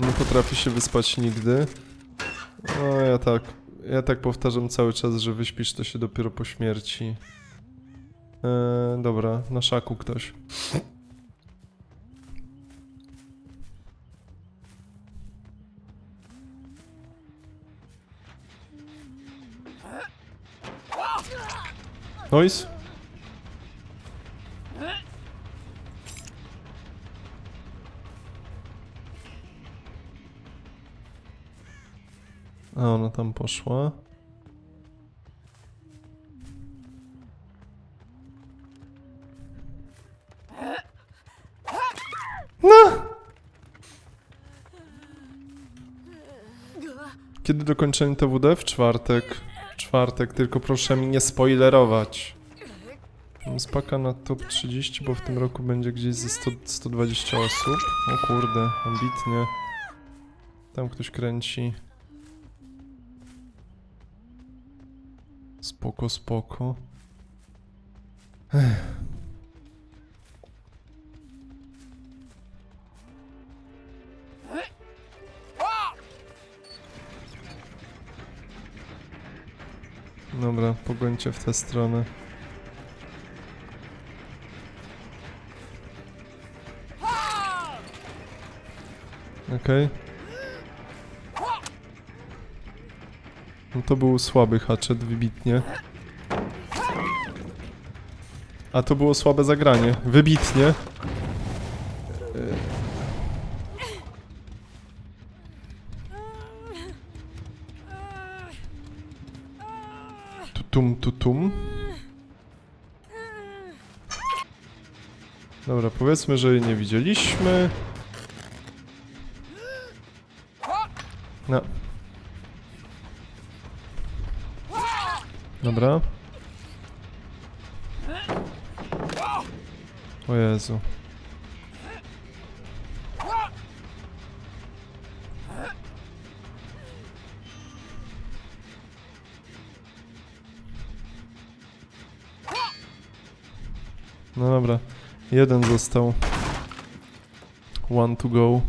Nie potrafi się wyspać nigdy. No ja tak. Ja tak powtarzam cały czas, że wyśpisz to się dopiero po śmierci. Eee, dobra, na szaku ktoś. Noise? A ona tam poszła. No! Kiedy dokończenie TWD? W czwartek. W czwartek, tylko proszę mi nie spoilerować. Mam Spaka na top 30, bo w tym roku będzie gdzieś ze 100, 120 osób. O kurde, ambitnie. Tam ktoś kręci. Spoko, spoko. Ech. Dobra, pogońcie w tę stronę. Okej. No to był słaby hatchet, wybitnie. A to było słabe zagranie, wybitnie. Tutum, tutum. Dobra, powiedzmy, że jej nie widzieliśmy. No. Dobra. O Jezu. No dobra. Jeden został. One to go.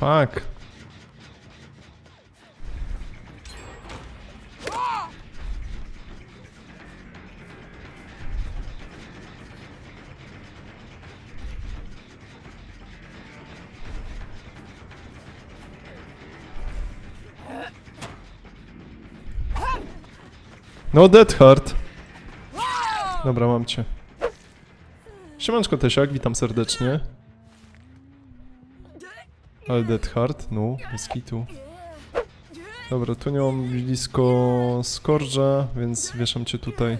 Fuck. No, Dead Heart. Dobra, mam cię. Siemanczko Tesiak, witam serdecznie. Ale Dead Heart, no, bez kitu. Dobra, tu nie mam blisko Skorża, więc wieszam cię tutaj.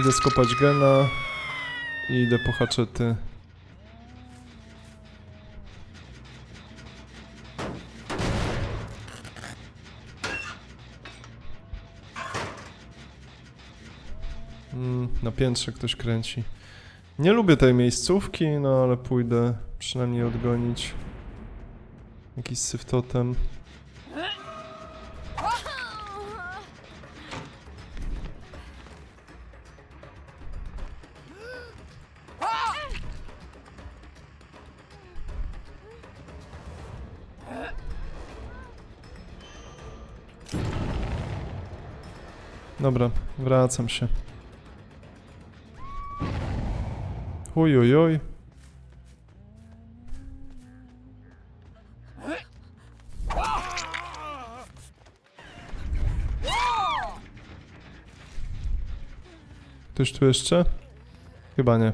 Idę skopać gena i idę po haczety. Mm, na piętrze ktoś kręci. Nie lubię tej miejscówki, no ale pójdę przynajmniej odgonić jakiś syftotem. Dobra, wracam się. Oj, oj, oj. Ktoś tu jeszcze? Chyba nie.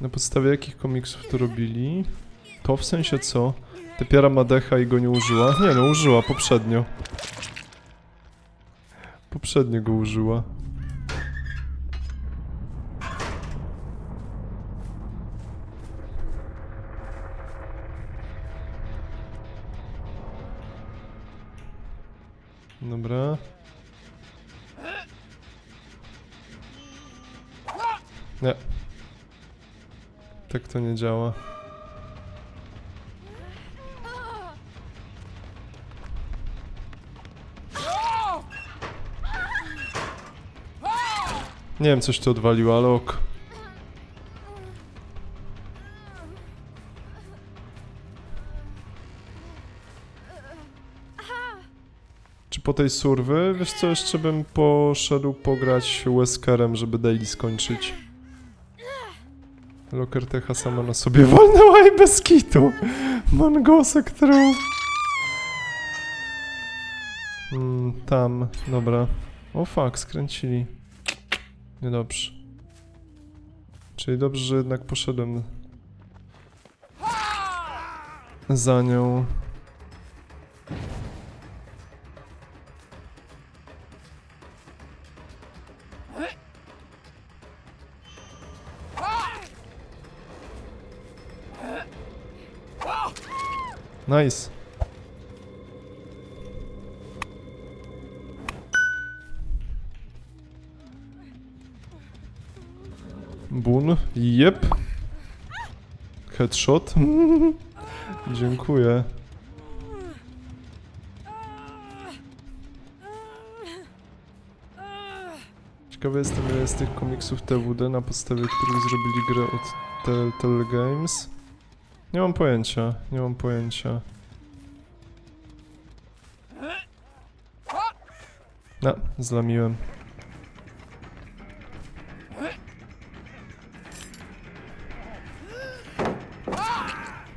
Na podstawie jakich komiksów to robili? To w sensie co? Tepiara ma decha i go nie użyła? Nie no, użyła poprzednio. Poprzednio go użyła. Tak to nie działa. Nie wiem, coś tu odwaliło, ale ok. Czy po tej surwy, wiesz co, jeszcze bym poszedł pograć Weskerem, żeby daily skończyć. Locker Techa sama na sobie walnęła i bez kitu. Mangosę, którą... Mm, tam, dobra. O fuck, skręcili. Niedobrze. Czyli dobrze, że jednak poszedłem za nią. Nice. Bun. Jep. Headshot. Dziękuję. Ciekawy jestem, ile jest tych komiksów TWD, na podstawie których zrobili grę od Telltale Games. Nie mam pojęcia, nie mam pojęcia. No, zlamiłem.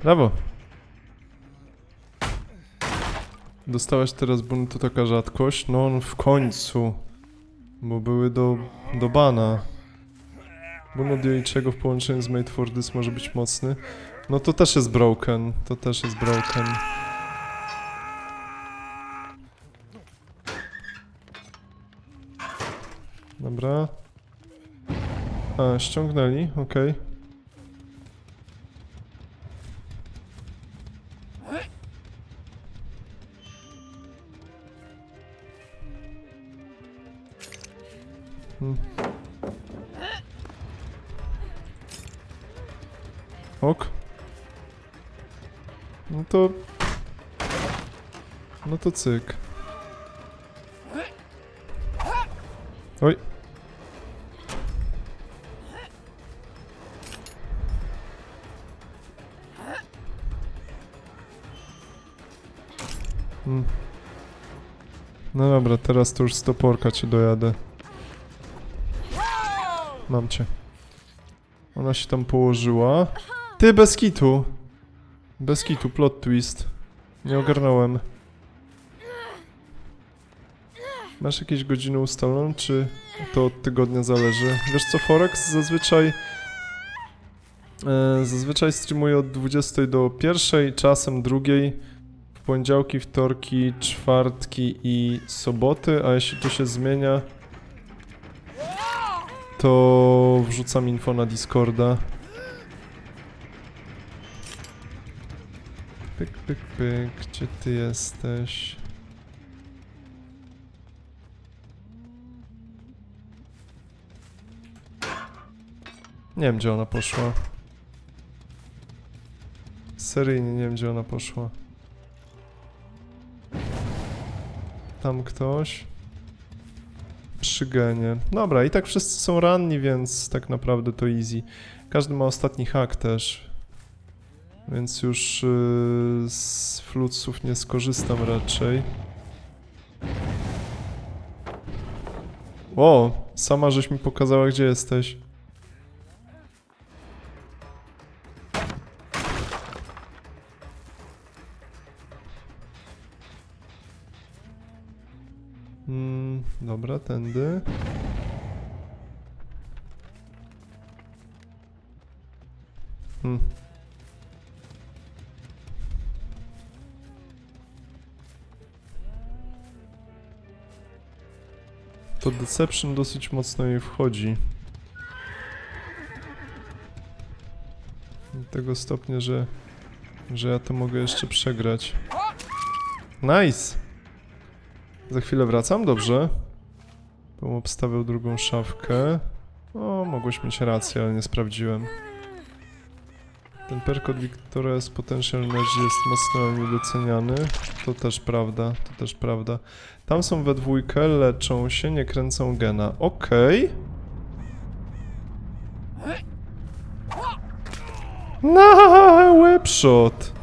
Brawo. Dostałeś teraz bun, to taka rzadkość? No on w końcu. Bo były do, do bana. Bun od w połączeniu z Made for This może być mocny. No to też jest broken. To też jest broken. Dobra. A, ściągnęli, okej. Hmm. Ok. No to... No to cyk. Oj. Hmm. No dobra, teraz to już z toporka cię dojadę. Mam cię. Ona się tam położyła. Ty, bez kitu. Bez kitu, plot twist. Nie ogarnąłem. Masz jakieś godziny ustaloną, czy to od tygodnia zależy? Wiesz co, Forex zazwyczaj... E, zazwyczaj streamuję od 20 do 1, czasem drugiej. W poniedziałki, wtorki, czwartki i soboty, a jeśli to się zmienia, to wrzucam info na Discorda. Pyk, pyk, gdzie ty jesteś? Nie wiem, gdzie ona poszła. Seryjnie nie wiem, gdzie ona poszła. Tam ktoś. Przy genie. Dobra, i tak wszyscy są ranni, więc tak naprawdę to easy. Każdy ma ostatni hak też. Więc już yy, z flutsów nie skorzystam raczej. O, sama żeś mi pokazała, gdzie jesteś. Mm, dobra, tędy. To Deception dosyć mocno jej wchodzi. Do tego stopnia, że, że ja to mogę jeszcze przegrać. Nice! Za chwilę wracam, dobrze. Bym obstawiał drugą szafkę. O, mogłeś mieć rację, ale nie sprawdziłem. Ten perk od Victoria's Potential Energy jest mocno niedoceniany. To też prawda, to też prawda. Tam są we dwójkę, leczą się, nie kręcą gena. Okej. Na webshot.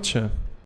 Cię.